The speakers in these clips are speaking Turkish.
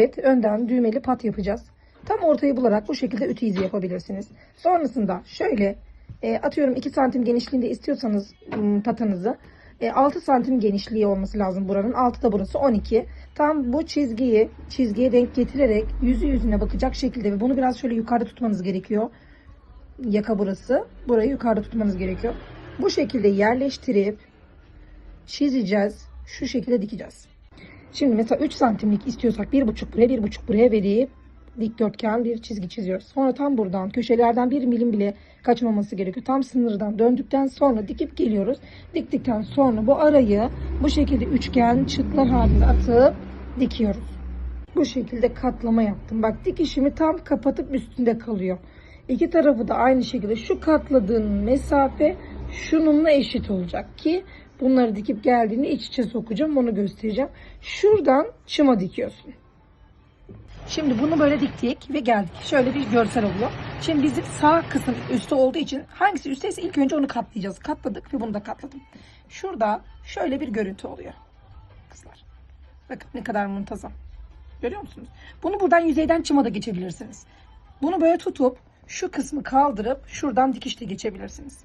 Evet, önden düğmeli pat yapacağız. Tam ortayı bularak bu şekilde ütü izi yapabilirsiniz. Sonrasında şöyle e, atıyorum 2 santim genişliğinde istiyorsanız m, patınızı e, 6 santim genişliği olması lazım buranın. 6 da burası 12. Tam bu çizgiyi çizgiye denk getirerek yüzü yüzüne bakacak şekilde ve bunu biraz şöyle yukarıda tutmanız gerekiyor. Yaka burası. Burayı yukarıda tutmanız gerekiyor. Bu şekilde yerleştirip çizeceğiz. Şu şekilde dikeceğiz. Şimdi mesela 3 santimlik istiyorsak 1,5 buraya 1,5 buraya verip dikdörtgen bir çizgi çiziyoruz. Sonra tam buradan köşelerden 1 milim bile kaçmaması gerekiyor. Tam sınırdan döndükten sonra dikip geliyoruz. Diktikten sonra bu arayı bu şekilde üçgen çıtlar halinde atıp dikiyoruz. Bu şekilde katlama yaptım. Bak dikişimi tam kapatıp üstünde kalıyor. İki tarafı da aynı şekilde şu katladığın mesafe şununla eşit olacak ki bunları dikip geldiğinde iç içe sokacağım onu göstereceğim. Şuradan çıma dikiyorsun. Şimdi bunu böyle diktik ve geldik. Şöyle bir görsel oluyor. Şimdi bizim sağ kısım üstü olduğu için hangisi üstteyse ilk önce onu katlayacağız. Katladık ve bunu da katladım. Şurada şöyle bir görüntü oluyor. Kızlar. Bakın ne kadar muntazam. Görüyor musunuz? Bunu buradan yüzeyden çıma da geçebilirsiniz. Bunu böyle tutup şu kısmı kaldırıp şuradan dikişle geçebilirsiniz.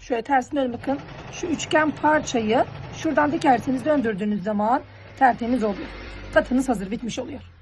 Şöyle tersine bakın. Şu üçgen parçayı şuradan dikerseniz döndürdüğünüz zaman tertemiz oluyor. Katınız hazır bitmiş oluyor.